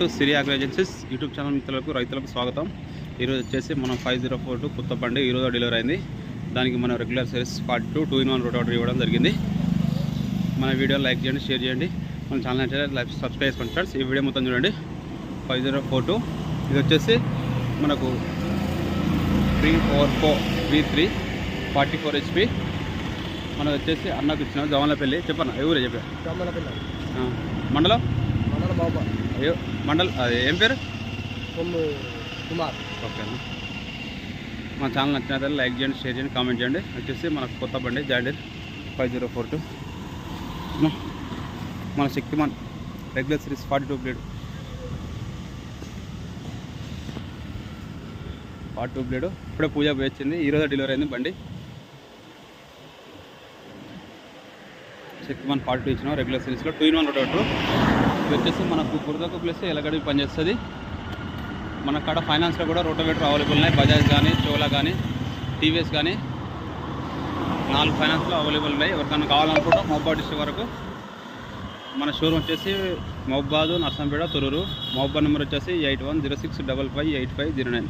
To Siri agro agencies YouTube channel మిత్రులకు రైతులకు స్వాగతం. ఈరోజు వచ్చేసి మనం ఫైవ్ జీరో ఫోర్ టూ కొత్త బండి ఈరోజు డెలివరీ అయింది. దానికి మనం regular service forty two two in one road order ఇవ్వడం జరిగింది. మన వీడియో లైక్ చేయండి షేర్ చేయండి. మన ఛానల్ అయితే లైక్ సబ్స్క్రైబ్ చేసుకోండి ఫ్రెండ్స్. ఈ వీడియో మొత్తం చూడండి. Five zero four two. ఇది వచ్చేసి మనకు three four four three three forty four HP మనకు వచ్చేసి అన్నకు ఇచ్చిన జవన్లపల్లి. చెప్పన్న ఎవరు చెప్పా? బ్రాహ్మణ ఆ, మండలం? మండల బాబా. అయ్యో. మండల్ అది ఏం పేరు? కొమ్ము కుమార్. ఓకే అన్న. మా ఛానల్ నచ్చినట్లయితే లైక్ చేయండి షేర్ చేయండి కామెంట్ చేయండి. వచ్చేసి మనకు కొత్త బండి John Deere five zero four two. మన Shaktiman regular series forty two blade. Forty two blade. ఇప్పుడే పూజ పోయి వచ్చింది ఈరోజు డెలివరీ అయింది బండి. శక్తిమాన్ ఫార్టీ టూ ఇచ్చిన రెగ్యులర్ సిరీస్లో. టూ ఇన్ వన్ రోడ్ ఇది వచ్చేసి మనకు గుర్దకు ప్లస్ ఎలగడి పనిచేస్తుంది మన కాడ ఫైనాన్స్లో కూడా రోటోవేటర్ అవైలబుల్ ఉన్నాయి. బజాజ్ కానీ చోలా కానీ టీవీఎస్ కానీ నాలుగు ఫైనాన్స్లో అవైలబుల్ ఉన్నాయి. ఎవరికైనా కావాలనుకుంటే మహబాద్ డిస్ట్రిక్ట్ వరకు మన షోరూమ్ వచ్చేసి మహబాద్ నర్సంపేట తొరూరు మహబాద్ నెంబర్ వచ్చేసి eight one zero six double five eight five zero nine.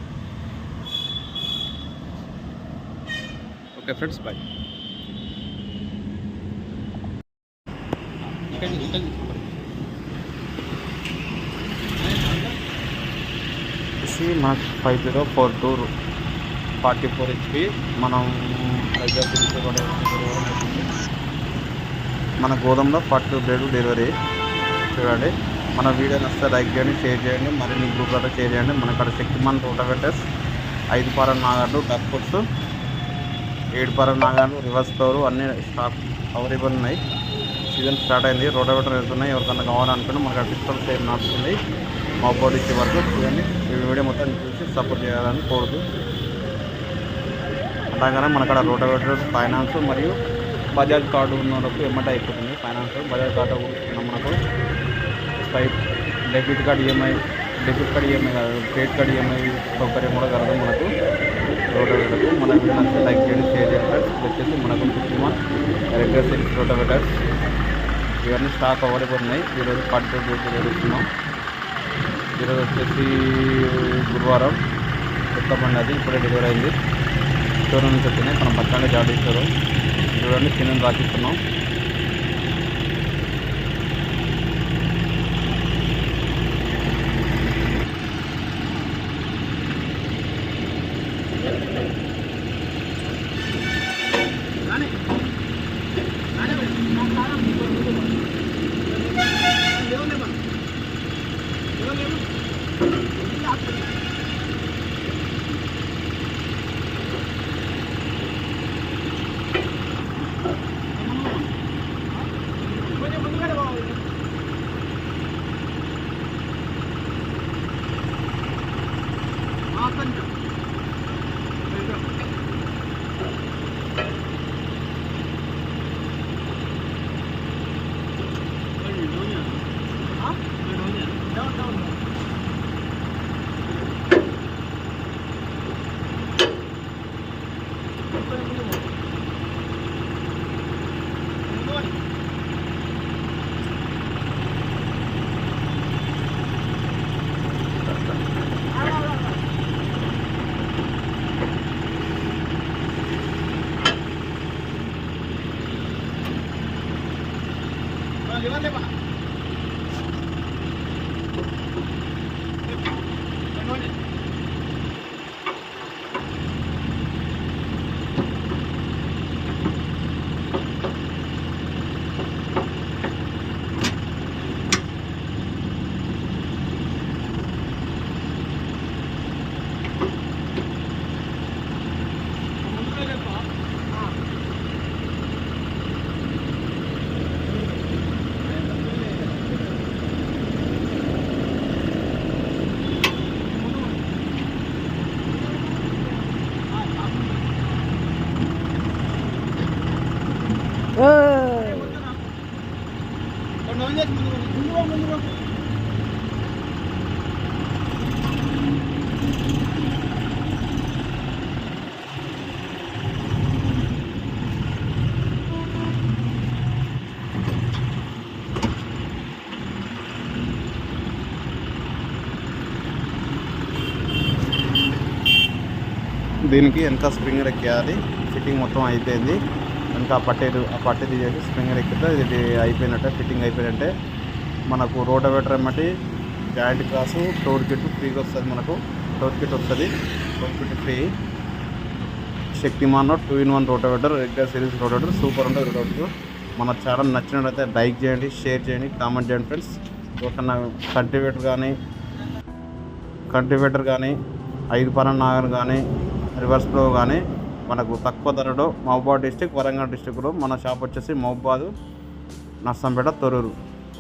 Okay friends bye. ఇక్కడ ఇక్కడ వచ్చేసి మనకు five zero four two forty four HP మనం వైజాగ్ నుంచి మన గోదాంలో ఫార్టీ టూ బ్లేడ్ డెలివరీ చూడండి. మన వీడియో నచ్చితే లైక్ చేయండి షేర్ చేయండి మరిన్ని గ్రూప్లలో షేర్ చేయండి. మన ఇక్కడ శక్తిమాన్ రోటోవేటర్స్ ఐదు పార నాగాలు డక్ఫుట్స్ ఏడు పార నాగాలు రివర్స్ ఫ్లోర్ అన్ని స్టాక్ అవైలబుల్ ఉన్నాయి. సీజన్ స్టార్ట్ అయింది. రోటోవేటర్ వెళ్తున్నాయి. ఎవరికన్నా కావాలనుకుంటే మనకు ఫిజికల్ సేమ్ నడుస్తుంది. మా బోర్డు ఇచ్చే వరకు చూడండి ఈ వీడియో మొత్తం చూసి సపోర్ట్ చేయాలని కోరుతూ. అలాగనే మన కాడ రోటోవేటర్ ఫైనాన్స్ మరియు బజాజ్ కార్డు ఉన్న వాళ్ళకు ఎమ్మట అయిపోతుంది. ఫైనాన్స్ బజాజ్ కార్డు మనకు. Spite debit card EMI debit card EMI కాదు క్రెడిట్ కార్డ్ ఈఎంఐ సౌకర్యం కూడా కలదు మనకు. రోటోవేటర్కు మన వీడియో లైక్ చేయండి షేర్ చేయండి వచ్చేసి మనకు ఫిఫ్టీ రెగ్యులర్ సిక్స్ రోటోవేటర్స్ ఇవన్నీ స్టాక్ ఈ ఈరోజు పట్టు పూర్తి జరుగుతున్నాం. ఈరోజు వచ్చేసి గురువారం. కొత్త అది ఇప్పుడే డెలివరీ అయింది. స్టోర్ నుంచి వచ్చినాయి మనం పక్కనే జాడిస్తారు చూడండి చిన్న రాకిస్తున్నాం Thank 分钟。దీనికి ఎంత స్ప్రింగ్ ఎక్కేయాలి ఫిట్టింగ్ మొత్తం అయిపోయింది. వెనక ఆ పట్టేది ఆ పట్టే తీసేసి స్ప్రింగర్ ఎక్కితే ఇది అయిపోయినట్టే ఫిట్టింగ్ అయిపోయినట్టే. మనకు రోటోవేటర్ ఎమ్మటి జాయింట్ క్రాసు టోర్ కిట్ ఫ్రీగా వస్తుంది మనకు. టోర్ కిట్ వస్తుంది. Tool kit free. Shaktiman two in one rotavator regular series rotavator super ఉంటుంది రోటోవేటర్ మన ఛానల్ నచ్చినట్లయితే లైక్ చేయండి షేర్ చేయండి కామెంట్ చేయండి ఫ్రెండ్స్. ఒక కల్టివేటర్ కానీ కల్టివేటర్ కానీ ఐదు పరం నాగర్ కానీ రివర్స్ ఫ్లో కానీ మనకు తక్కువ ధరలో మహబాద్ డిస్టిక్ వరంగల్ డిస్టిక్లో మన షాప్ వచ్చేసి మహబాద్ నర్సంపేట తొరూరు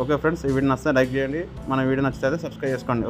ఓకే ఫ్రెండ్స్ ఈ వీడియో నచ్చితే లైక్ చేయండి. మన వీడియో నచ్చితే సబ్స్క్రైబ్ చేసుకోండి.